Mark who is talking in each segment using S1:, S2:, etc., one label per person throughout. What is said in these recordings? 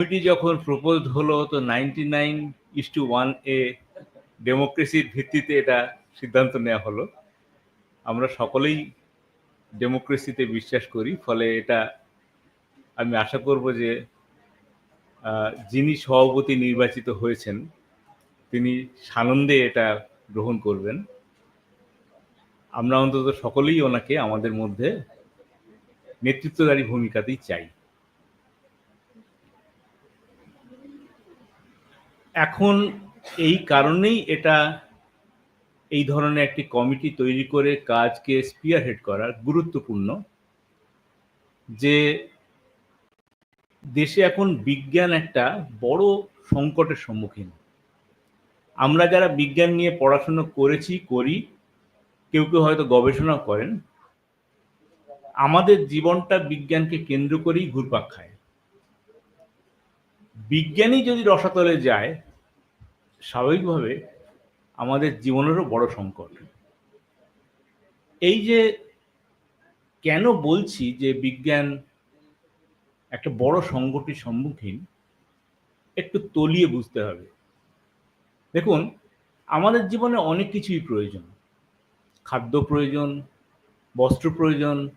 S1: Committee যখন propose হলো, তো ninety nine is to one a ডেমোক্রেসির ভিত্তিতে এটা সিদ্ধান্ত নেওয়া হলো। আমরা সকলেই ডেমোক্রেসিতে বিশ্বাস করি, ফলে এটা আমি আশা করব যে যিনি সভাপতি নির্বাচিত হয়েছেন, তিনি সানন্দে এটা গ্রহণ করবেন। আমরা অন্তত সকলেই ওনাকে আমাদের মধ্যে নেতৃত্বদারী ভূমিকাতেই চাই। এখন এই কারণেই এটা এই ধরনের একটি কমিটি তৈরি করে কাজকে স্পিয়ার হেড করা গুরুত্বপূর্ণ যে দেশে এখন বিজ্ঞান একটা বড় সংকটের সম্মুখীন। আমরা যারা বিজ্ঞান নিয়ে পড়াশোনা করেছি, করি, কেউ কেউ হয়তো গবেষণা করেন, আমাদের জীবনটা বিজ্ঞানকে কেন্দ্র করেই ঘুরপাক খায়। বিজ্ঞানী যদি রসাতলে যায় স্বাভাবিকভাবে আমাদের জীবনেরও বড় সংকট। এই যে কেন বলছি যে বিজ্ঞান একটা বড় সংকটের সম্মুখীন, একটু তলিয়ে বুঝতে হবে। দেখুন, আমাদের জীবনে অনেক কিছুই প্রয়োজন। খাদ্য প্রয়োজন, বস্ত্র প্রয়োজন,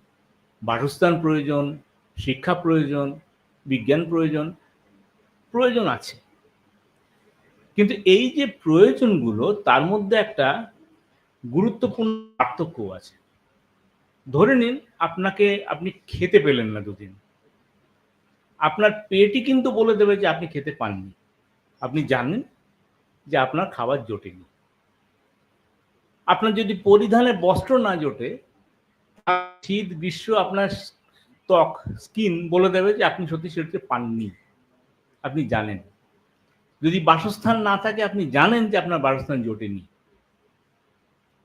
S1: বাসস্থান প্রয়োজন, শিক্ষা প্রয়োজন, বিজ্ঞান প্রয়োজন প্রয়োজন আছে। কিন্তু এই যে প্রয়োজনগুলো, তার মধ্যে একটা গুরুত্বপূর্ণ পার্থক্য আছে। ধরে নিন, আপনাকে আপনি খেতে পেলেন না দুদিন। আপনার পেটই কিন্তু বলে দেবে যে আপনি খেতে পাননি। আপনি জানেন যে আপনার খাবার জোটেনি। আপনার যদি পরিধানে বস্ত্র না জোটে, শীত, গ্রীষ্ম আপনার ত্বক স্কিন বলে দেবে যে আপনি সত্যি সেটাকে পাননি। আপনি জানেন। যদি বাসস্থান না থাকে, আপনি জানেন যে আপনার বাসস্থান জোটেনি।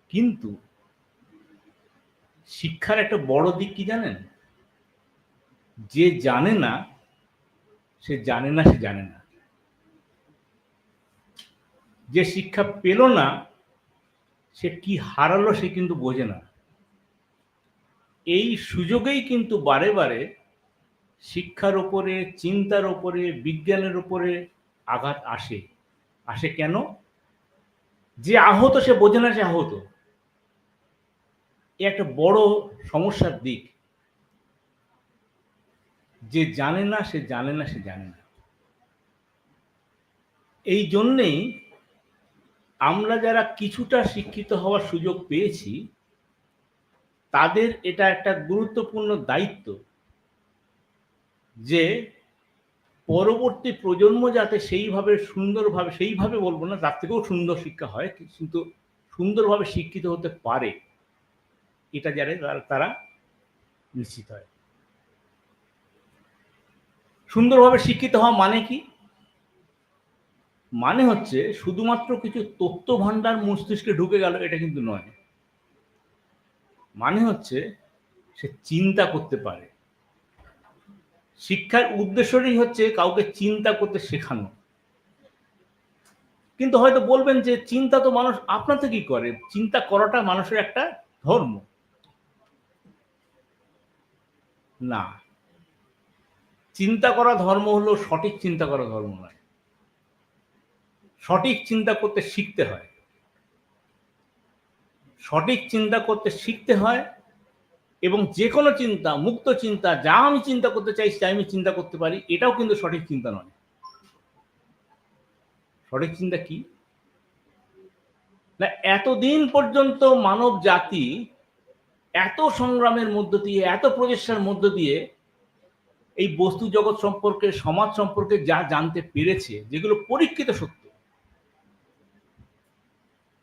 S1: কিন্তু শিক্ষার একটা বড় দিক কি জানেন? যে জানে না, সে জানে না, সে জানে না। যে শিক্ষা পেল না, সে কি হারালো সে কিন্তু বোঝে না। এই সুযোগেই কিন্তু বারে বারে শিক্ষার ওপরে, চিন্তার ওপরে, বিজ্ঞানের ওপরে আঘাত আসে। আসে কেন? যে আহত সে বোঝে না সে আহত। এ একটা বড় সমস্যার দিক। যে জানে না সে জানে না সে জানে না। এই জন্যেই আমরা যারা কিছুটা শিক্ষিত হওয়ার সুযোগ পেয়েছি, তাদের এটা একটা গুরুত্বপূর্ণ দায়িত্ব যে পরবর্তী প্রজন্ম যাতে সেইভাবে সুন্দরভাবে, সেইভাবে বলব না, তার থেকেও সুন্দর শিক্ষা হয়, কিন্তু সুন্দরভাবে শিক্ষিত হতে পারে, এটা যারা তারা- নিশ্চিত হয়। সুন্দরভাবে শিক্ষিত হওয়া মানে কি? মানে হচ্ছে শুধুমাত্র কিছু তথ্য ভান্ডার মস্তিষ্কে ঢুকে গেল, এটা কিন্তু নয়। মানে হচ্ছে সে চিন্তা করতে পারে। শিক্ষার উদ্দেশ্যই হচ্ছে কাউকে চিন্তা করতে শেখানো। কিন্তু হয়তো বলবেন যে চিন্তা তো মানুষ আপনা থেকেই করে, চিন্তা করাটা মানুষের একটা ধর্ম। না। চিন্তা করা ধর্ম হলো সঠিক চিন্তা করা ধর্ম নয়। সঠিক চিন্তা করতে শিখতে হয়। সঠিক চিন্তা করতে শিখতে হয় এবং যে কোনো চিন্তা, মুক্ত চিন্তা, যা আমি চিন্তা করতে চাই তাই আমি চিন্তা করতে পারি, এটাও কিন্তু সঠিক চিন্তা নয়। সঠিক চিন্তা কি? না, এতদিন পর্যন্ত মানব জাতি এত সংগ্রামের মধ্য দিয়ে, এত প্রচেষ্টার মধ্য দিয়ে এই বস্তু জগৎ সম্পর্কে, সমাজ সম্পর্কে যা জানতে পেরেছে, যেগুলো পরীক্ষিত সত্য,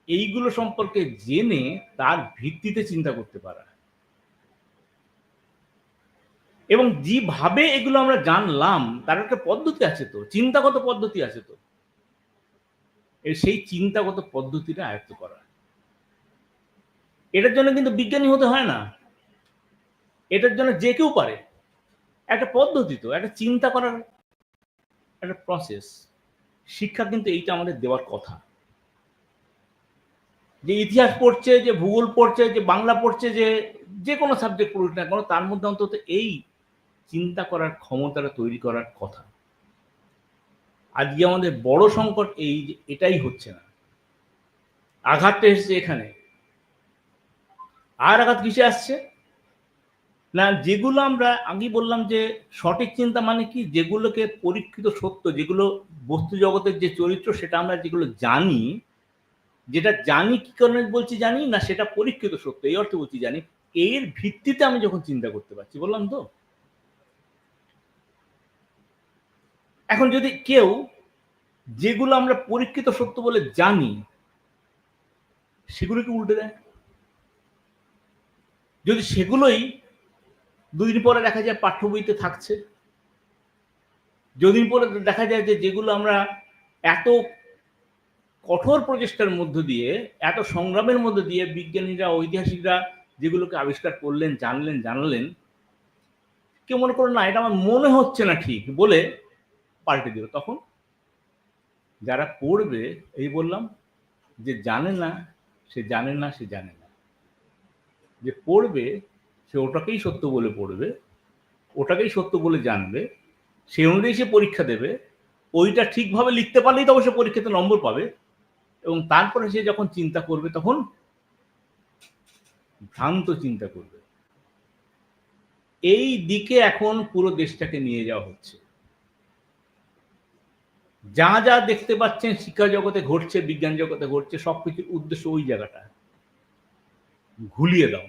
S1: এইগুলো সম্পর্কে জেনে তার ভিত্তিতে চিন্তা করতে পারা। এবং যেভাবে এগুলো আমরা জানলাম, তার একটা পদ্ধতি আছে তো, চিন্তাগত পদ্ধতি আছে তো। সেই চিন্তাগত পদ্ধতিটা আয়ত্ত করা। এটার জন্য কিন্তু বিজ্ঞানী হতে হয় না। এটার জন্য যে কেউ পারে। একটা পদ্ধতি তো, একটা চিন্তা করার একটা প্রসেস শিক্ষা কিন্তু এইটা আমাদের দেওয়ার কথা। যে ইতিহাস পড়ছে, যে ভূগোল পড়ছে, যে বাংলা পড়ছে, যে যে কোনো সাবজেক্ট পড়ুক না কেন, তার মধ্যে অন্তত এই চিন্তা করার ক্ষমতাটা তৈরি করার কথা। আজকে আমাদের বড় সংকট এই যে এটাই হচ্ছে না। আঘাতটা এসেছে এখানে। আর আঘাত কিসে আসছে? না, যেগুলো আমরা আগেই বললাম যে সঠিক চিন্তা মানে কি? যেগুলোকে পরীক্ষিত সত্য, যেগুলো বস্তু জগতের যে চরিত্র, সেটা আমরা যেগুলো জানি, যেটা জানি কি কারণে বলছি জানি? না, সেটা পরীক্ষিত সত্য, এই অর্থে বলছি জানি। এর ভিত্তিতে আমি যখন চিন্তা করতে পারছি, বললাম তো? এখন যদি কেউ যেগুলো আমরা পরীক্ষিত সত্য বলে জানি, সেগুলোকে উল্টে দেয়। যদি সেগুলোই দুদিন পরে দেখা যায় পাঠ্য বইতে থাকছে যদিন পরে দেখা যায় যে যেগুলো আমরা এত কঠোর প্রচেষ্টার মধ্য দিয়ে, এত সংগ্রামের মধ্য দিয়ে বিজ্ঞানীরা, ঐতিহাসিকরা যেগুলোকে আবিষ্কার করলেন, জানলেন, জানালেন, কেউ মনে করো, না, এটা আমার মনে হচ্ছে না ঠিক বলে পাল্টে দিল। তখন যারা পড়বে, এই বললাম যে জানে না, সে জানে না, সে জানে না। যে পড়বে, সে ওটাকেই সত্য বলে পড়বে, ওটাকেই সত্য বলে জানবে, সে অনুযায়ী সে পরীক্ষা দেবে, ওইটা ঠিকভাবে লিখতে পারলেই তবে সে পরীক্ষাতে নম্বর পাবে। এবং তারপরে সে যখন চিন্তা করবে, তখন ভ্রান্ত চিন্তা করবে। এই দিকে এখন পুরো দেশটাকে নিয়ে যাওয়া হচ্ছে। যা যা দেখতে পাচ্ছেন শিক্ষা জগতে ঘটছে, বিজ্ঞান জগতে ঘটছে সব কিছুর উদ্দেশ্য ওই জায়গাটা। ঘুলিয়ে দাও।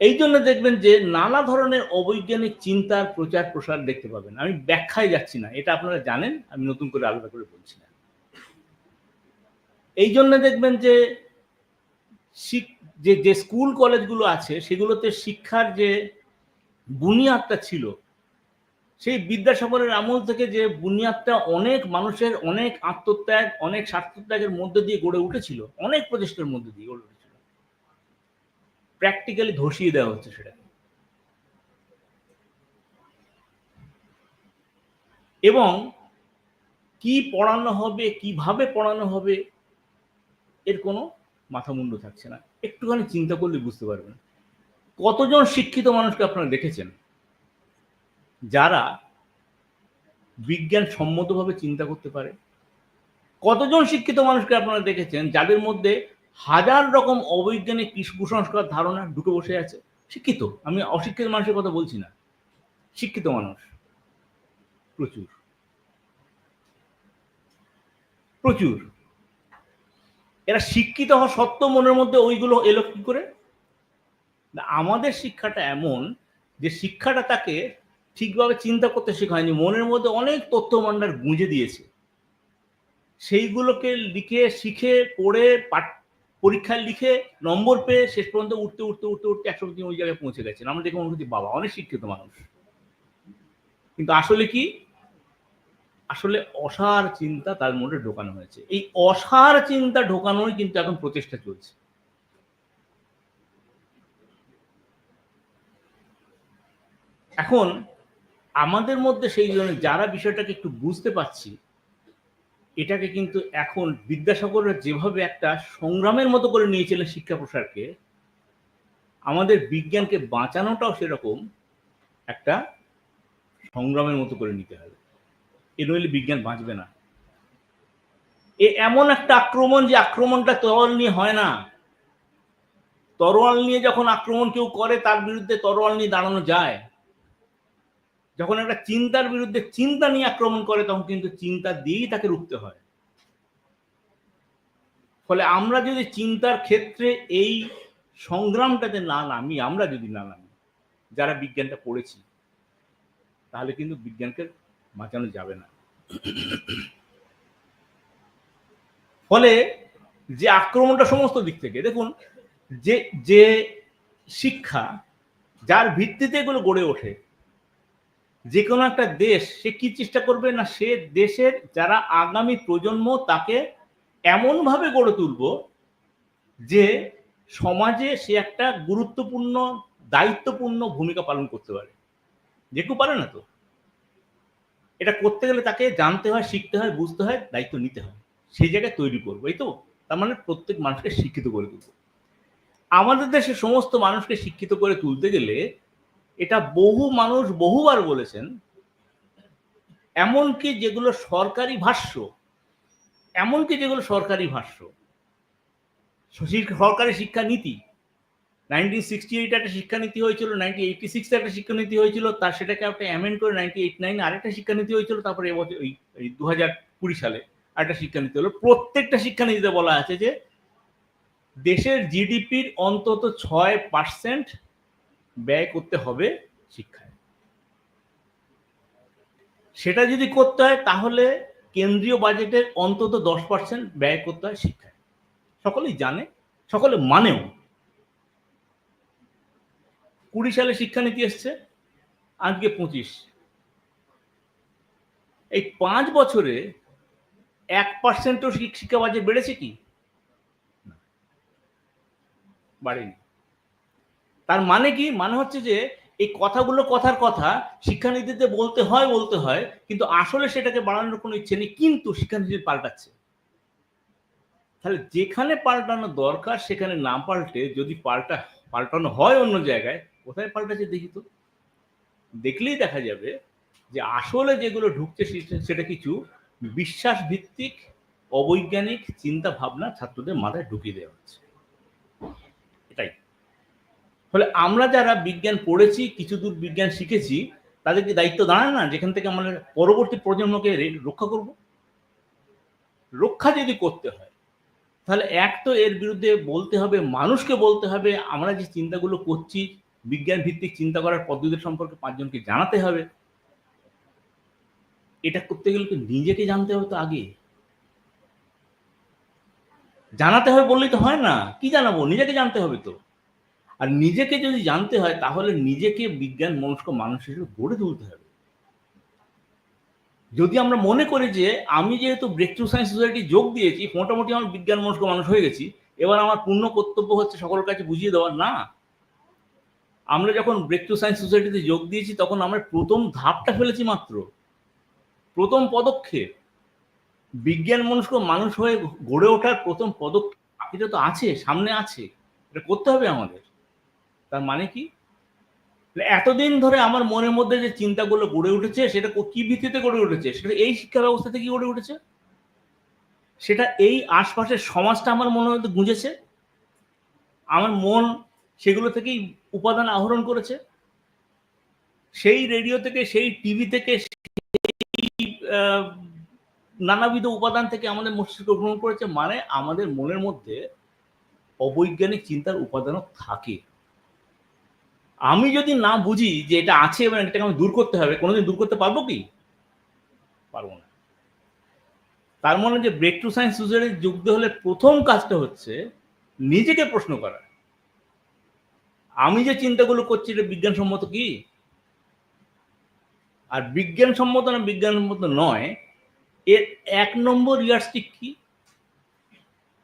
S1: এই জন্য দেখবেন যে নানা ধরনের অবৈজ্ঞানিক চিন্তার প্রচার প্রসার দেখতে পাবেন। আমি ব্যাখ্যায় যাচ্ছি না, এটা আপনারা জানেন, আমি নতুন করে আলাদা করে বলছি না। এই জন্য দেখবেন যে যে যে স্কুল কলেজগুলো আছে, সেগুলোতে শিক্ষার যে বুনিয়াদটা ছিল সেই বিদ্যাসাগরের আমল থেকে যে বুনিয়াদটা অনেক মানুষের অনেক আত্মত্যাগ, অনেক স্বার্থত্যাগের মধ্যে দিয়ে গড়ে উঠেছিল, অনেক প্রচেষ্টার মধ্যে দিয়ে গড়ে উঠেছিল। প্র্যাকটিক্যালি ধসিয়ে দেওয়া হচ্ছে সেটা এবং কি পড়ানো হবে, কীভাবে পড়ানো হবে, এর কোনো মাথামুন্ড থাকছে না। একটুখানি চিন্তা করলে বুঝতে পারবেন। কতজন শিক্ষিত মানুষকে আপনারা দেখেছেন? যারা বিজ্ঞান সম্মতভাবে চিন্তা করতে পারে, কতজন শিক্ষিত মানুষকে আপনারা দেখেছেন যাদের মধ্যে হাজার রকম অবৈজ্ঞানিক কুসংস্কার ধারণা ঢুকে বসে আছে? শিক্ষিত, আমি অশিক্ষিত মানুষের কথা বলছি না, শিক্ষিত মানুষ, প্রচুর প্রচুর। এরা শিক্ষিত হওয়া সত্ত্বেও মনের মধ্যে ওইগুলো এলো কি করে? আমাদের শিক্ষাটা এমন যে শিক্ষাটা তাকে ঠিকভাবে চিন্তা করতে শেখায়নি, মনের মধ্যে অনেক তথ্য ভাণ্ডার গুঁজে দিয়েছে। সেইগুলোকে লিখে, শিখে, পড়ে, পাঠ, পরীক্ষায় লিখে, নম্বর পেয়ে শেষ পর্যন্ত উঠতে উঠতে উঠতে উঠতে একশো ওই জায়গায় পৌঁছে গেছেন আমরা দেখে মনে বাবা, অনেক শিক্ষিত মানুষ। কিন্তু আসলে কি? আসলে অসার চিন্তা তার মধ্যে ঢোকানো হয়েছে। এই অসার চিন্তা ঢোকানোই কিন্তু এখন প্রচেষ্টা চলছে। এখন আমাদের মধ্যে সেই জন্য যারা বিষয়টাকে একটু বুঝতে পারছি, এটাকে কিন্তু এখন বিদ্যাসাগররা যেভাবে একটা সংগ্রামের মতো করে নিয়েছিলেন শিক্ষা প্রসারকে, আমাদের বিজ্ঞানকে বাঁচানোটাও সেরকম একটা সংগ্রামের মতো করে নিতে হবে। এ নইলে বিজ্ঞান বাঁচবে না। এ এমন একটা আক্রমণ যে আক্রমণটা তরোয়াল নিয়ে হয় না। তরোয়াল নিয়ে যখন আক্রমণ কেউ করে, তার বিরুদ্ধে তরোয়াল নিয়ে দাঁড়ানো যায়। যখন একটা চিন্তার বিরুদ্ধে চিন্তা নিয়ে আক্রমণ করে, তখন কিন্তু চিন্তা দিয়েই তাকে রুখতে হয়। ফলে আমরা যদি চিন্তার ক্ষেত্রে এই সংগ্রামটাতে না নামি, আমরা যদি না নামি, যারা বিজ্ঞানটা পড়েছি, তাহলে কিন্তু বিজ্ঞানকে বাঁচানো যাবে না। ফলে যে আক্রমণটা সমস্ত দিক থেকে, দেখুন, যে যে শিক্ষা, যার ভিত্তিতে এগুলো গড়ে ওঠে যে কোনো একটা দেশ, সে কি চেষ্টা করবে না সে দেশের যারা আগামী প্রজন্ম তাকে এমনভাবে গড়ে তুলব যে সমাজে সে একটা গুরুত্বপূর্ণ, দায়িত্বপূর্ণ ভূমিকা পালন করতে পারে? যে কেউ পারে না তো। এটা করতে গেলে তাকে জানতে হয়, শিখতে হয়, বুঝতে হয়, দায়িত্ব নিতে হয়। সেই জায়গায় তৈরি করব, এই তো? তার মানে প্রত্যেক মানুষকে শিক্ষিত করে তুলব। আমাদের দেশে সমস্ত মানুষকে শিক্ষিত করে তুলতে গেলে এটা বহু মানুষ বহুবার বলেছেন, এমনকি যেগুলো সরকারি ভাষ্য, এমনকি যেগুলো সরকারি ভাষ্য সরকারি শিক্ষানীতি নাইনটিন সিক্সটি এইট একটা শিক্ষানীতি হয়েছিল নাইনটিন এইটি সিক্স একটা শিক্ষানীতি হয়েছিল তার সেটাকে একটা অ্যামেন্ড করে নাইনটি এইট নাইন আরেকটা শিক্ষানীতি হয়েছিল, তারপরে এবছর এই দু হাজার কুড়ি সালে একটা শিক্ষানীতি হলো। প্রত্যেকটা শিক্ষানীতিতে বলা আছে যে, দেশের জিডিপির অন্তত ছয় পার্সেন্ট ব্যয় করতে হবে শিক্ষায়। সেটা যদি করতে হয়, তাহলে কেন্দ্রীয় বাজেটের অন্তত দশ পার্সেন্ট ব্যয় করতে হয় শিক্ষায়। সকলেই জানে, সকলে মানেও। কুড়ি সালে শিক্ষানীতি এসছে, আজকে পঁচিশ। এই পাঁচ বছরে এক পার্সেন্টও শিক্ষা বাজেট বেড়েছে কি? বাড়েনি। তার মানে কি? মানে হচ্ছে যে, এই কথাগুলো কথার কথা, শিক্ষানীতিতে বলতে হয় বলতে হয়, কিন্তু আসলে সেটাকে বাড়ানোর কোনো ইচ্ছে নেই, কিন্তু শিক্ষানীতি পাল্টাচ্ছে। তাহলে যেখানে পাল্টানো দরকার, সেখানে না পাল্টে যদি পাল্টা, পাল্টানো হয় অন্য জায়গায়, কোথায় পাল্টাচ্ছে দেখি তো? দেখলেই দেখা যাবে যে, আসলে যেগুলো ঢুকছে সেটা কিছু বিশ্বাস ভিত্তিক অবৈজ্ঞানিক চিন্তা ভাবনা ছাত্রদের মাথায় ঢুকিয়ে দেওয়া হচ্ছে। ফলে আমরা যারা বিজ্ঞান পড়েছি, কিছু দূর বিজ্ঞান শিখেছি, তাদেরকে দায়িত্ব দাঁড়ায় না, যেখান থেকে আমরা পরবর্তী প্রজন্মকে রক্ষা করব। রক্ষা যদি করতে হয়, তাহলে এক তো এর বিরুদ্ধে বলতে হবে, মানুষকে বলতে হবে, আমরা যে চিন্তাগুলো করছি বিজ্ঞান ভিত্তিক চিন্তা করার পদ্ধতি সম্পর্কে পাঁচজনকে জানাতে হবে। এটা করতে গেলে তো নিজেকে জানতে হবে তো আগে। জানাতে হবে বললেই তো হয় না, কি জানাব? নিজেকে জানতে হবে তো। আর নিজেকে যদি জানতে হয়, তাহলে নিজেকে বিজ্ঞান মনস্ক মানুষ হিসেবে গড়ে তুলতে হবে। যদি আমরা মনে করি যে, আমি যেহেতু ব্রেক টু সায়েন্স সোসাইটি যোগ দিয়েছি, মোটামুটি আমার বিজ্ঞান মনস্ক মানুষ হয়ে গেছি, এবার আমার পূর্ণ কর্তব্য হচ্ছে সকলের কাছে বুঝিয়ে দেওয়ার না। আমরা যখন ব্রেক টু সায়েন্স সোসাইটিতে যোগ দিয়েছি, তখন আমরা প্রথম ধাপটা ফেলেছি মাত্র। প্রথম পদক্ষেপ। বিজ্ঞান মনস্ক মানুষ হয়ে গড়ে ওঠার প্রথম পদক্ষেপ এটা তো আছে, সামনে আছে। এটা করতে হবে আমাদের। তার মানে কি? এতদিন ধরে আমার মনের মধ্যে যে চিন্তাগুলো গড়ে উঠেছে, সেটা কি ভিত্তিতে গড়ে উঠেছে? সেটা এই শিক্ষা ব্যবস্থা থেকে গড়ে উঠেছে? সেটা এই আশপাশের সমাজটা আমার মনের মধ্যে গুঁজেছে। আমার মন সেগুলো থেকেই উপাদান আহরণ করেছে। সেই রেডিও থেকে, সেই টিভি থেকে নানাবিধ উপাদান থেকে আমাদের মস্তিষ্ক গ্রহণ করেছে। মানে আমাদের মনের মধ্যে অবৈজ্ঞানিক চিন্তার উপাদানও থাকে। আমি যদি না বুঝি যে এটা আছে এবং এটাকে আমি দূর করতে হবে, কোনোদিন দূর করতে পারব কি? পারব না। তার মানে যে ব্রেক টু সায়েন্স সোসাইটি যুক্ত হলে প্রথম কাজটা হচ্ছে নিজেকে প্রশ্ন করা। আমি যে চিন্তাগুলো করছি এটা বিজ্ঞানসম্মত কি? আর বিজ্ঞানসম্মত না বিজ্ঞানসম্মত নয়, এর এক নম্বর ইয়ারস্টিক কি?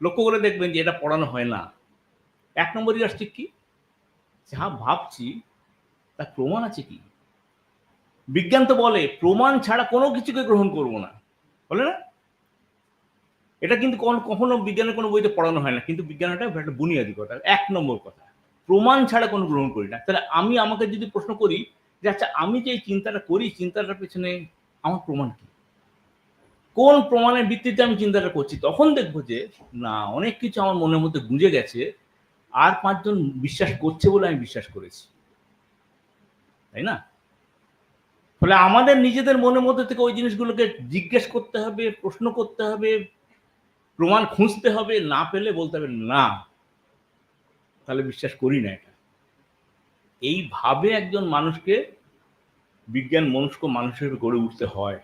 S1: লক্ষ্য করে দেখবেন যে এটা পড়ানো হয় না। এক নম্বর ইয়ারস্টিক কি? যা ভাবছি, তার প্রমাণ আছে কি? বিজ্ঞান তো বলে, প্রমাণ ছাড়া কোনো কিছুকে গ্রহণ করব না। বলে না? এটা কিন্তু কখনো বিজ্ঞানের কোনো বইতে পড়ানো হয় না, কিন্তু বিজ্ঞান এটা একটা বুনিয়াদি কথা, এক নম্বর কথা। প্রমাণ ছাড়া কোনো গ্রহণ করি না। তাহলে আমি, আমাকে যদি প্রশ্ন করি যে আচ্ছা আমি যে এই চিন্তাটা করি, চিন্তাটার পেছনে আমার প্রমাণ কি? কোন প্রমাণের ভিত্তিতে আমি চিন্তাটা করছি? তখন দেখব যে, না, অনেক কিছু আমার মনের মধ্যে গুঁজে গেছে আর পাঁচজন বিশ্বাস করছে বলে আমি বিশ্বাস করেছি। তাই না? ফলে আমাদের নিজেদের মনের মধ্যে থেকে ওই জিনিসগুলোকে জিজ্ঞেস করতে হবে, প্রশ্ন করতে হবে, প্রমাণ খুঁজতে হবে, না পেলে বলতে হবে, না, তাহলে বিশ্বাস করি না এটা। এইভাবে একজন মানুষকে বিজ্ঞান মনস্ক মানুষ হিসেবে গড়ে উঠতে হয়।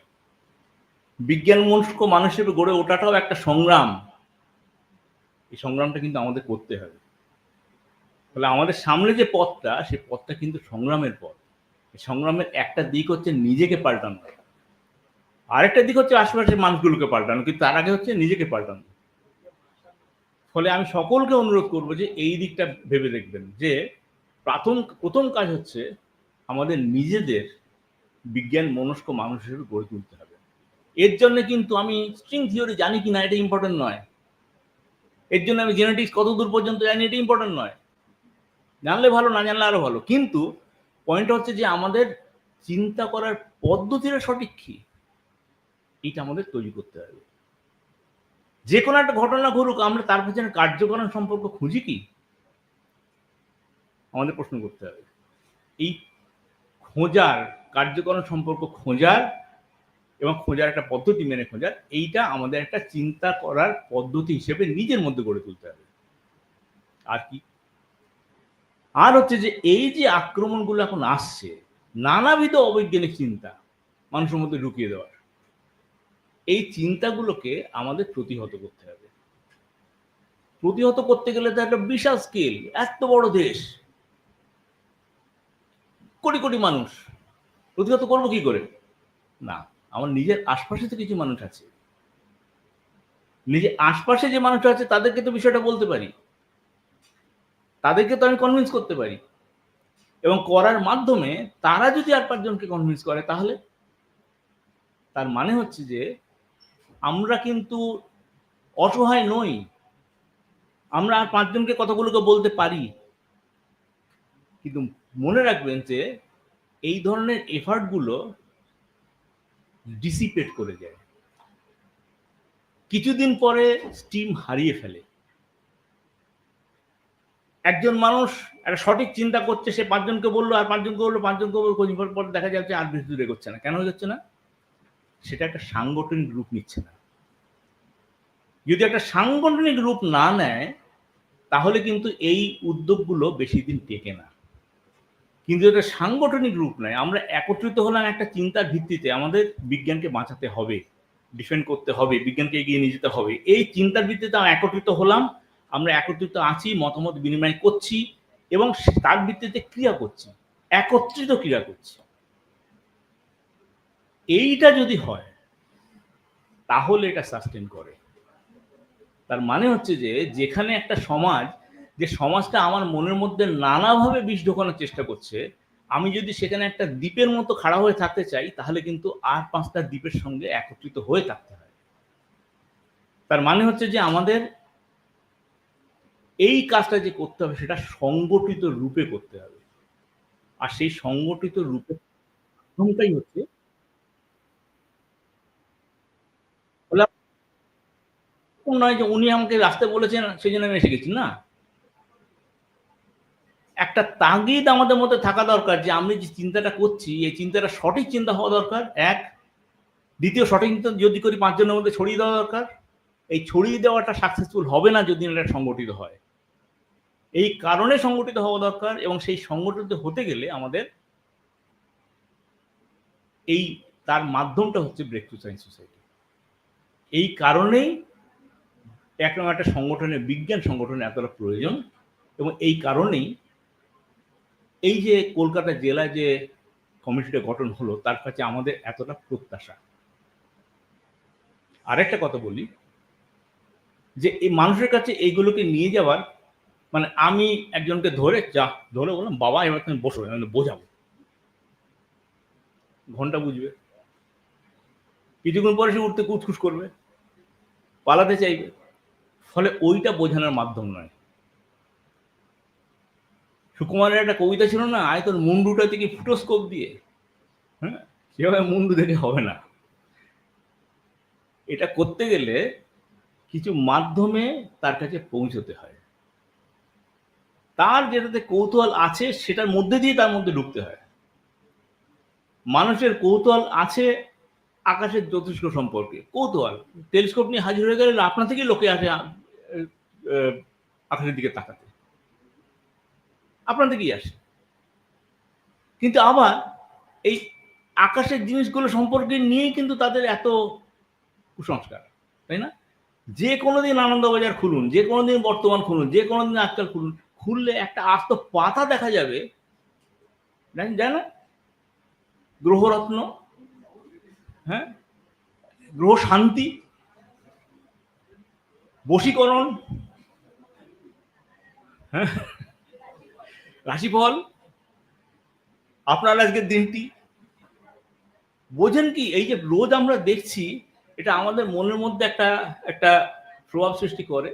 S1: বিজ্ঞান মনস্ক মানুষ হিসেবে গড়ে ওঠাটাও একটা সংগ্রাম। এই সংগ্রামটা কিন্তু আমাদের করতে হবে। ফলে আমাদের সামনে যে পথটা, সেই পথটা কিন্তু সংগ্রামের পথ। সংগ্রামের একটা দিক হচ্ছে নিজেকে পাল্টানো। আরেকটা দিক হচ্ছে আশেপাশের মানুষগুলোকে পাল্টানো, কিন্তু তার আগে হচ্ছে নিজেকে পাল্টানো। ফলে আমি সকলকে অনুরোধ করব যে এই দিকটা ভেবে দেখবেন যে প্রথম প্রথম কাজ হচ্ছে আমাদের নিজেদের বিজ্ঞান মনস্ক মানুষ হিসেবে গড়ে তুলতে হবে। এর জন্য কিন্তু আমি স্ট্রিং থিওরি জানি কি না এটা ইম্পর্টেন্ট নয়। এর জন্য আমি জেনেটিক্স কত দূর পর্যন্ত জানি এটা ইম্পর্টেন্ট নয়। জানলে ভালো, না জানলে আরও ভালো। কিন্তু পয়েন্ট হচ্ছে যে আমাদের চিন্তা করার পদ্ধতিটা সঠিক কি? এইটা আমাদের তৈরি করতে হবে। যে কোনো একটা ঘটনা ঘটুক, আমরা তার পেছনে কার্যকরণ সম্পর্ক খুঁজি কি? আমাদের প্রশ্ন করতে হবে। এই খোঁজার, কার্যকরণ সম্পর্ক খোঁজার এবং খোঁজার একটা পদ্ধতি মেনে খোঁজার, এইটা আমাদের একটা চিন্তা করার পদ্ধতি হিসেবে নিজের মধ্যে গড়ে তুলতে হবে। আর কি? আর হচ্ছে যে এই যে আক্রমণগুলো এখন আসছে, নানাবিধ অবৈজ্ঞানিক চিন্তা মানুষের মধ্যে ঢুকিয়ে দেওয়ার। এই চিন্তাগুলোকে আমাদের প্রতিহত করতে হবে। প্রতিহত করতে গেলে তো একটা বিশাল স্কেল এত বড় দেশ। কোটি কোটি মানুষ। প্রতিহত করব কি করে? না, আমার নিজের আশপাশে তো কিছু মানুষ আছে। নিজের আশপাশে যে মানুষটা আছে, তাদেরকে তো বিষয়টা বলতে পারি। তাদেরকে তো আমি কনভিন্স করতে পারি। এবং করার মাধ্যমে তারা যদি আর পাঁচজনকে কনভিন্স করে, তাহলে? তার মানে হচ্ছে যে, আমরা কিন্তু অসহায় নই। আমরা আর পাঁচজনকে কথাগুলোকে বলতে পারি? কিন্তু মনে রাখবেন যে, এই ধরনের এফার্টগুলো ডিসিপেট করে যায় কিছুদিন পরে স্টিম হারিয়ে ফেলে। একজন মানুষ একটা সঠিক চিন্তা করছে, সে পাঁচজনকে বলল, আর পাঁচজনকে বলল পাঁচজনকে বলল কোচিং পর দেখা যাচ্ছে আর বেশি দূরে করছে না। কেন হচ্ছে না? সেটা একটা সাংগঠনিক রূপ নিচ্ছে না। যদি একটা সাংগঠনিক রূপ না নেয়, তাহলে কিন্তু এই উদ্যোগগুলো বেশি দিন টেকে না। কিন্তু এটা সাংগঠনিক রূপ নেয়। আমরা একত্রিত হলাম একটা চিন্তার ভিত্তিতে। আমাদের বিজ্ঞানকে বাঁচাতে হবে, ডিফেন্ড করতে হবে, বিজ্ঞানকে এগিয়ে নিয়ে যেতে হবে। এই চিন্তার ভিত্তিতে আমরা একত্রিত হলাম আমরা একত্রিত আছি, মতামত বিনিময় করছি এবং তার ভিত্তিতে ক্রিয়া করছি, একত্রিত ক্রিয়া করছি। এইটা যদি হয়, তাহলে এটা সাস্টেন করে। তার মানে হচ্ছে যে, যেখানে একটা সমাজ, যে সমাজটা আমার মনের মধ্যে নানাভাবে বিষ ঢোকানোর চেষ্টা করছে, আমি যদি সেখানে একটা দ্বীপের মতো খাড়া হয়ে থাকতে চাই, তাহলে কিন্তু আর পাঁচটা দ্বীপের সঙ্গে একত্রিত হয়ে থাকতে হয়। তার মানে হচ্ছে যে, আমাদের এই কাজটা যে করতে হবে, সেটা সংগঠিত রূপে করতে হবে। আর সেই সংগঠিত রূপে প্রথমটাই হচ্ছে নয় যে উনি আমাকে রাস্তায় বলেছেন, সেই জন্য আমি এসে গেছি, না। একটা তাগিদ আমাদের মধ্যে থাকা দরকার যে আমি যে চিন্তাটা করছি, এই চিন্তাটা সঠিক চিন্তা হওয়া দরকার, এক। দ্বিতীয়, সঠিক চিন্তা যদি করি, পাঁচজনের মধ্যে ছড়িয়ে দেওয়া দরকার। এই ছড়িয়ে দেওয়াটা সাকসেসফুল হবে না যদি এটা সংগঠিত হয়। এই কারণে সংগঠিত হওয়া দরকার এবং সেই সংগঠিত হতে গেলে আমাদের এই তার মাধ্যমটা হচ্ছে ব্রেক টু সায়েন্স সোসাইটি এই কারণেই এক একরকম একটা সংগঠনের, বিজ্ঞান সংগঠনের এতটা প্রয়োজন এবং এই কারণেই এই যে কলকাতা জেলায় যে কমিটিটা গঠন হলো, তার কাছে আমাদের এতটা প্রত্যাশা। আরেকটা কথা বলি, যে এই মানুষের কাছে এইগুলোকে নিয়ে যাওয়ার মানে আমি একজনকে ধরে, যা, ধরে বললাম, বাবা, এবার তুমি বসো বোঝাবো। ঘণ্টা বুঝবে। কিছুক্ষণ পরে সে উঠতে কুচকুচ করবে, পালাতে চাইবে। ফলে ওইটা বোঝানোর মাধ্যম নয়। সুকুমারের একটা কবিতা ছিল না, আয় তোর মুন্ডুটা থেকে ফুটোস্কোপ দিয়ে। হ্যাঁ? সেভাবে মুন্ডু দেখে হবে না। এটা করতে গেলে কিছু মাধ্যমে তার কাছে পৌঁছতে হয়। তার যেটাতে কৌতূহল আছে, সেটার মধ্যে দিয়ে তার মধ্যে ঢুকতে হয়। মানুষের কৌতূহল আছে আকাশের জ্যোতিষ্ক সম্পর্কে। কৌতূহল। টেলিস্কোপ নিয়ে হাজির হয়ে গেলে আপনা থেকেই লোকে আসে আকাশের দিকে তাকাতে। আপনার থেকেই আসে। কিন্তু আবার এই আকাশের জিনিসগুলো সম্পর্কে নিয়েই কিন্তু তাদের এত কুসংস্কার, তাই না? যে কোনো দিন আনন্দবাজার খুলুন, যে কোনো দিন বর্তমান খুলুন, যে কোনো দিন আজকাল খুলুন খুললে একটা আস্ত পাতা দেখা যাবে। জানেন না? গ্রহরত্ন হ্যাঁ? গ্রহ শান্তি বশীকরণ হ্যাঁ? রাশিফল, আপনার আজকের দিনটি। বোঝেন কি, এই যে রোজ আমরা দেখছি, এটা আমাদের মনের মধ্যে একটা একটা প্রভাব সৃষ্টি করে।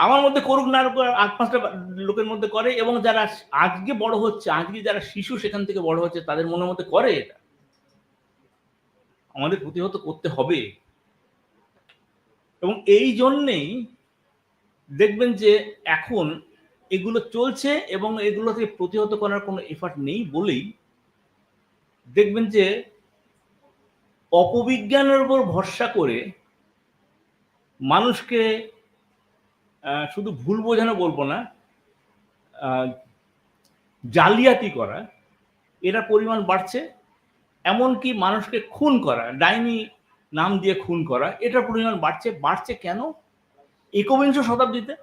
S1: আমার মধ্যে করুক না আট পাঁচটা লোকের মধ্যে করে এবং যারা আজকে বড় হচ্ছে, আজকে যারা শিশু সেখান থেকে বড় হচ্ছে, তাদের মনের মধ্যে করে এটা। আমাদের প্রতিহত করতে হবে। এবং এই জন্যেই দেখবেন যে এখন এগুলো চলছে এবং এগুলো থেকে প্রতিহত করার কোনো এফার্ট নেই বলেই দেখবেন যে অপবিজ্ঞানের উপর ভরসা করে মানুষকে শুধু ভুল বোঝানো বলব না জালিয়াতি করা এরা পরিমাণ বাড়ছে, এমনকি মানুষকে খুন করা, ডাইনি নাম দিয়ে খুন করা, এটার পরিমাণ বাড়ছে বাড়ছে কেন? একবিংশ শতাব্দীতে?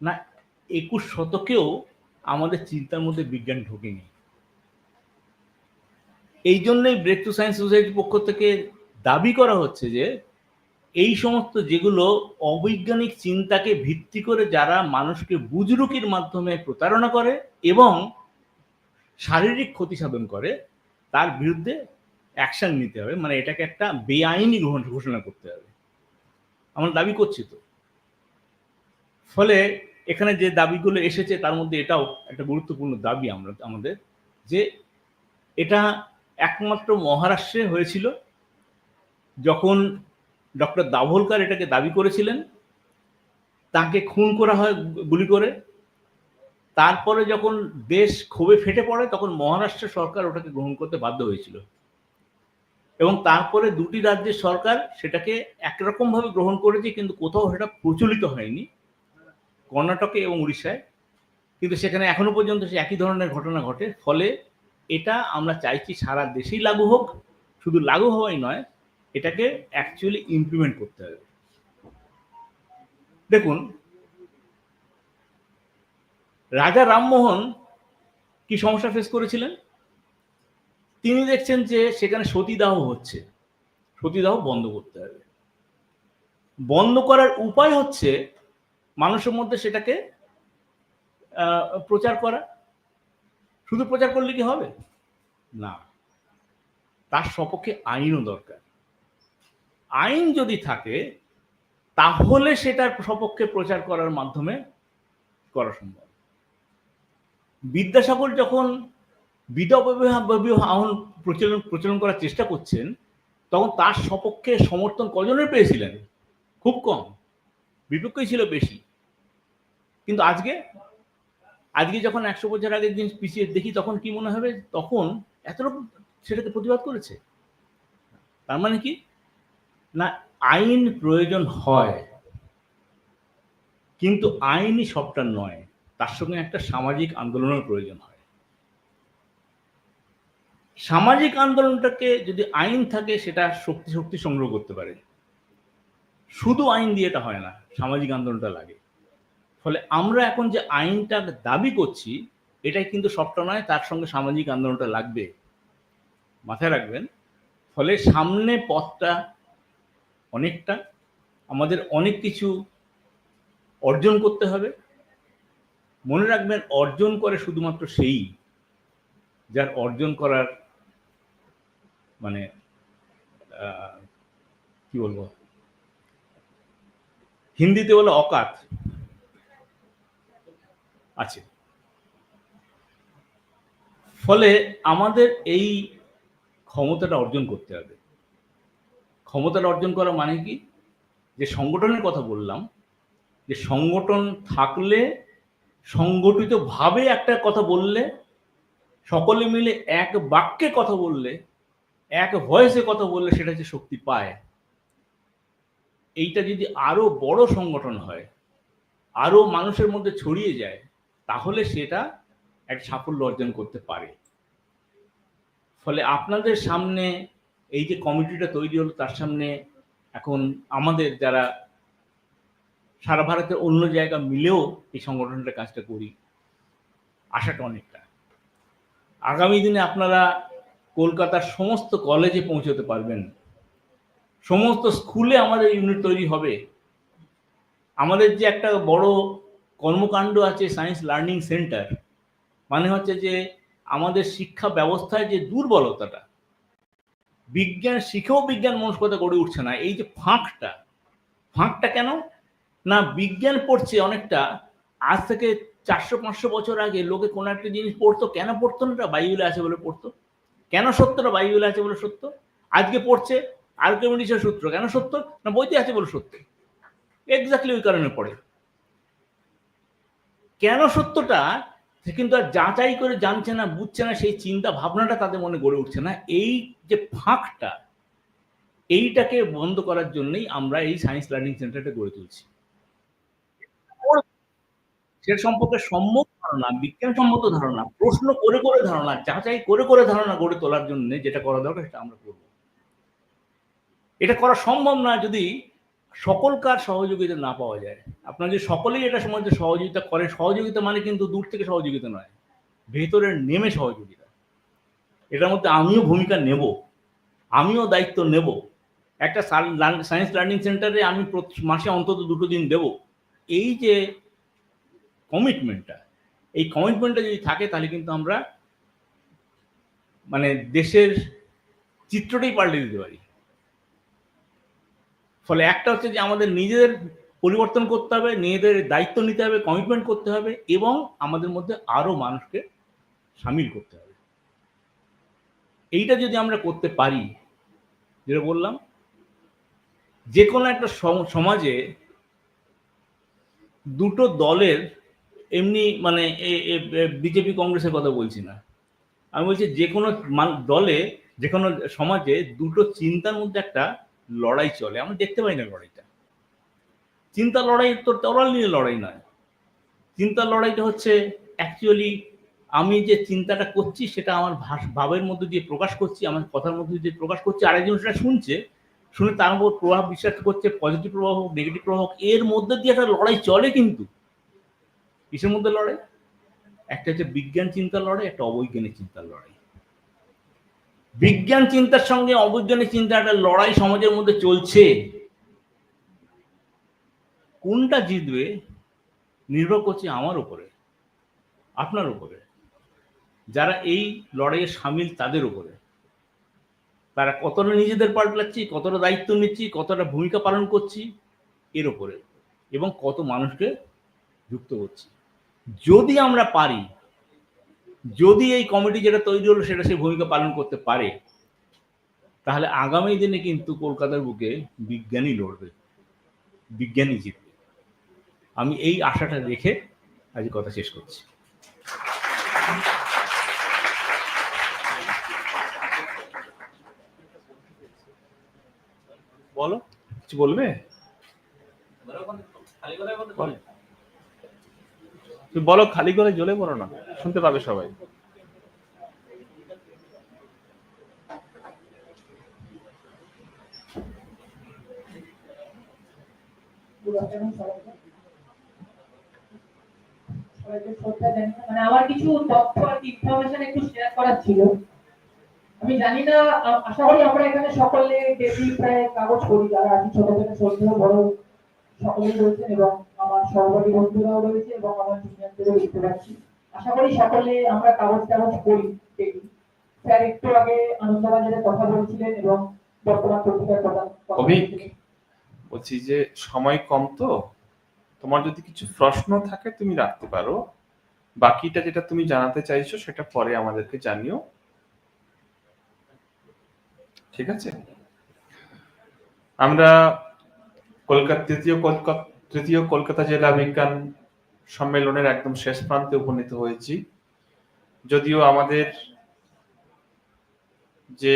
S1: না, একুশ শতকেও আমাদের চিন্তার মধ্যে বিজ্ঞান ঢোকেনি। এই জন্যই ব্রেক টু সায়েন্স সোসাইটির পক্ষ থেকে দাবি করা হচ্ছে যে এই সমস্ত যেগুলো অবৈজ্ঞানিক চিন্তাকে ভিত্তি করে যারা মানুষকে বুজরুকির মাধ্যমে প্রতারণা করে এবং শারীরিক ক্ষতি সাধন করে, তার বিরুদ্ধে অ্যাকশন নিতে হবে। মানে এটাকে একটা বেআইনি গ্রহণ ঘোষণা করতে হবে। আমরা দাবি করছি তো। ফলে এখানে যে দাবিগুলো এসেছে, তার মধ্যে এটাও একটা গুরুত্বপূর্ণ দাবি আমরা, আমাদের যে এটা একমাত্র মহারাষ্ট্রে হয়েছিল। যখন ডক্টর দাভোলকার এটাকে দাবি করেছিলেন। তাকে খুন করা হয় গুলি করে। তারপরে যখন দেশ ক্ষোভে ফেটে পড়ে, তখন মহারাষ্ট্র সরকার ওটাকে গ্রহণ করতে বাধ্য হয়েছিল। এবং তারপরে দুটি রাজ্যের সরকার সেটাকে একরকম ভাবে গ্রহণ করেছে, কিন্তু কোথাও সেটা প্রচলিত হয়নি। কর্ণাটকে এবং উড়িষ্যায়। কিন্তু সেখানে এখনও পর্যন্ত সে একই ধরনের ঘটনা ঘটে। ফলে এটা আমরা চাইছি সারা দেশেই লাগু হোক। শুধু লাগু হওয়াই নয় এটাকে অ্যাকচুয়ালি ইমপ্লিমেন্ট করতে হবে। দেখুন, রাজা রামমোহন কি সমস্যা ফেস করেছিলেন? তিনি দেখছেন যে সেখানে সতীদাহ হচ্ছে। সতীদাহ বন্ধ করতে হবে। বন্ধ করার উপায় হচ্ছে মানুষের মধ্যে সেটাকে প্রচার করা। শুধু প্রচার করলে কি হবে? না। তার সপক্ষে আইনও দরকার। আইন যদি থাকে, তাহলে সেটার সপক্ষে প্রচার করার মাধ্যমে করা সম্ভব। বিদ্যাসাগর যখন বিধবা বিবাহ বিবাহ আহ্বান প্রচলন প্রচলন করার চেষ্টা করছেন, তখন তার সপক্ষে সমর্থন কজনের পেয়েছিলেন? খুব কম। বিপক্ষই ছিল বেশি। কিন্তু আজকে আজকে যখন একশো বছর আগের দিন পিছিয়ে দেখি, তখন কি মনে হবে? তখন এত লোক সেটাকে প্রতিবাদ করেছে। তার মানে কি? না, আইন প্রয়োজন হয়, কিন্তু আইনই সবটা নয়, তার সঙ্গে একটা সামাজিক আন্দোলনের প্রয়োজন হয়। সামাজিক আন্দোলনটাকে যদি আইন থাকে, সেটা শক্তি শক্তি সংগ্রহ করতে পারে। শুধু আইন দিয়ে এটা হয় না, সামাজিক আন্দোলনটা লাগে। ফলে আমরা এখন যে আইনটা দাবি করছি, এটাই কিন্তু সবটা নয়, তার সঙ্গে সামাজিক আন্দোলনটা লাগবে। মাথায় রাখবেন, ফলে সামনে পথটা অনেকটা। আমাদের অনেক কিছু অর্জন করতে হবে। মনে রাখবেন, অর্জন করে শুধুমাত্র সেই যার অর্জন করার মানে কি বলব? হিন্দিতে বলে অকাত। আছে। ফলে আমাদের এই ক্ষমতাটা অর্জন করতে হবে। ক্ষমতাটা অর্জন করা মানে কি? যে সংগঠনের কথা বললাম, যে সংগঠন থাকলে সংগঠিতভাবে একটা কথা বললে, সকলে মিলে এক বাক্যে কথা বললে, এক ভয়েসে কথা বললে সেটা যে শক্তি পায়। এইটা যদি আরও বড় সংগঠন হয়, আরও মানুষের মধ্যে ছড়িয়ে যায়, তাহলে সেটা এক সাফল্য অর্জন করতে পারে। ফলে আপনাদের সামনে এই যে কমিটিটা তৈরি হলো, তার সামনে এখন আমাদের যারা সারা ভারতের অন্য জায়গা মিলেও এই সংগঠনটা কাজটা করি, আশাটা অনেকটা। আগামী দিনে আপনারা কলকাতার সমস্ত কলেজে পৌঁছতে পারবেন। সমস্ত স্কুলে আমাদের ইউনিট তৈরি হবে। আমাদের যে একটা বড় কর্মকাণ্ড আছে সায়েন্স লার্নিং সেন্টার মানে হচ্ছে যে আমাদের শিক্ষা ব্যবস্থায় যে দুর্বলতাটা বিজ্ঞান, শিখেও বিজ্ঞান মনস্কতা গড়ে উঠছে না। এই যে ফাঁকটা ফাঁকটা কেন? না, বিজ্ঞান পড়ছে অনেকটা। আজ থেকে চারশো, পাঁচশো বছর আগে লোকে কোনো একটা জিনিস পড়তো। কেন পড়তো না? বাইবেলে আছে বলে পড়তো। কেন সত্যটা বাইবেলে আছে বলে সত্য? আজকে পড়ছে আর্কিমিডিসের সূত্র কেন সত্য? না, বইতে আছে বলে সত্য। এক্স্যাক্টলি ওই কারণে পড়ে। কেন সত্যটা? সে কিন্তু আর যাচাই করে জানছে না, বুঝছে না, সেই চিন্তা ভাবনাটা তাদের মনে গড়ে উঠছে না। এই যে ফাঁকটা, এইটাকে বন্ধ করার জন্যই আমরা এই সায়েন্স লার্নিং সেন্টারটা গড়ে তুলছি। সে সম্পর্কে সম্যক ধারণা বিজ্ঞানসম্মত ধারণা, প্রশ্ন করে করে ধারণা, যাচাই করে করে ধারণা গড়ে তোলার জন্য যেটা করা দরকার সেটা আমরা করব। এটা করা সম্ভব না যদি সকলকার সহযোগিতা না পাওয়া যায়। আপনার যে সকলেই এটা সমাজে সহযোগিতা করে, সহযোগিতা মানে কিন্তু দূর থেকে সহযোগিতা নয়। ভেতরে নেমে সহযোগিতা। এটার মধ্যে আমিও ভূমিকা নেব, আমিও দায়িত্ব নেব। একটা সায়েন্স লার্নিং সেন্টারে আমি মাসে অন্তত দুটো দিন দেব। এই যে কমিটমেন্টটা, এই কমিটমেন্টটা যদি থাকে তাহলে কিন্তু আমরা মানে দেশের চিত্রটাই পাল্টে দিতে পারি। ফলে একটা হচ্ছে যে আমাদের নিজেদের পরিবর্তন করতে হবে, নিজেদের দায়িত্ব নিতে হবে কমিটমেন্ট করতে হবে এবং আমাদের মধ্যে আরও মানুষকে সামিল করতে হবে। এইটা যদি আমরা করতে পারি, যেটা বললাম যে কোনো একটা সমাজে দুটো দলের এমনি মানে বিজেপি, কংগ্রেসের কথা বলছি না। আমি বলছি যে কোনো দলে যে কোনো সমাজে দুটো চিন্তার মধ্যে একটা লড়াই চলে, আমরা দেখতে পাই না লড়াইটা। চিন্তা লড়াই তো তরাল নিয়ে লড়াই নয়। চিন্তার লড়াইটা হচ্ছে অ্যাকচুয়ালি আমি যে চিন্তাটা করছি, সেটা আমার ভাবের মধ্যে দিয়ে প্রকাশ করছি, আমার কথার মধ্যে দিয়ে প্রকাশ করছি, আরেকজন সেটা শুনছে, শুনে তার উপর প্রভাব বিশ্বাস করছে পজিটিভ প্রভাব হোক নেগেটিভ প্রভাব হোক, এর মধ্যে দিয়ে একটা লড়াই চলে কিন্তু। কিসের মধ্যে লড়াই? একটা হচ্ছে বিজ্ঞান চিন্তার লড়াই, একটা অবৈজ্ঞানিক চিন্তার লড়াই। বিজ্ঞান চিন্তার সঙ্গে অবৈজ্ঞানিক চিন্তা একটা লড়াই সমাজের মধ্যে চলছে। কোনটা জিতবে নির্ভর করছে আমার উপরে, আপনার উপরে। যারা এই লড়াইয়ে সামিল তাদের উপরে। তারা কতটা নিজেদের পাল্টাচ্ছি কতটা দায়িত্ব নিচ্ছি, কতটা ভূমিকা পালন করছি, এর উপরে। এবং কত মানুষকে যুক্ত করছি। যদি আমরা পারি যদি এই কমিটি যেটা তৈরি হলো সেটা সেই ভূমিকা পালন করতে পারে, তাহলে আগামী দিনে কিন্তু কলকাতার বুকে বিজ্ঞানী লড়বে, বিজ্ঞানী জিতবে। আমি এই আশাটা রেখে আজ কথা শেষ করছি। বলো, কিছু বলবে?
S2: তুমি বলো, খালি করে জ্বলে বলো না। শুনতে পাবে সবাই।
S3: মানে আমার কিছু তথ্য আর ইনফরমেশন একটু শেয়ার করার ছিল। আমি জানি না আশা করি আমরা এখানে সকলে ডেলি প্রায় কাগজ করি যারা ছোট থেকে বড় সকলেই রয়েছেন এবং আমার সহপাঠী বন্ধুরাও রয়েছে এবং আমার জুনিয়রদেরও দেখতে পাচ্ছি। আশা করি সকলে আমরা কাগজ কাগজ করি স্যার, একটু আগে আনন্দবাজারে কথা বলছিলেন এবং বর্তমান পত্রিকার কথা
S2: বলছি যে সময় কম তো। তোমার যদি কিছু প্রশ্ন থাকে তুমি রাখতে পারো। বাকিটা যেটা তুমি জানাতে চাইছো সেটা পরে আমাদেরকে জানিও। ঠিক আছে? আমরা কলকাতা, তৃতীয় কলকাতা তৃতীয় কলকাতা জেলা বিজ্ঞান সম্মেলনের একদম শেষ প্রান্তে উপনীত হয়েছি। যদিও আমাদের যে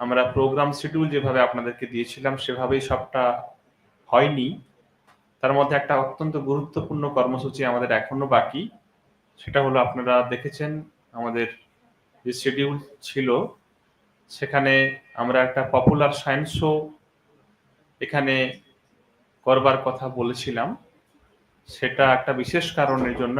S2: আমরা প্রোগ্রাম শিডিউল যেভাবে আপনাদেরকে দিয়েছিলাম, সেভাবেই সবটা হয়নি। তার মধ্যে একটা অত্যন্ত গুরুত্বপূর্ণ কর্মসূচি আমাদের এখনও বাকি। সেটা হলো আপনারা দেখেছেন আমাদের যে শিডিউল ছিল, সেখানে আমরা একটা পপুলার সায়েন্স শো এখানে করবার কথা বলেছিলাম সেটা একটা বিশেষ কারণের জন্য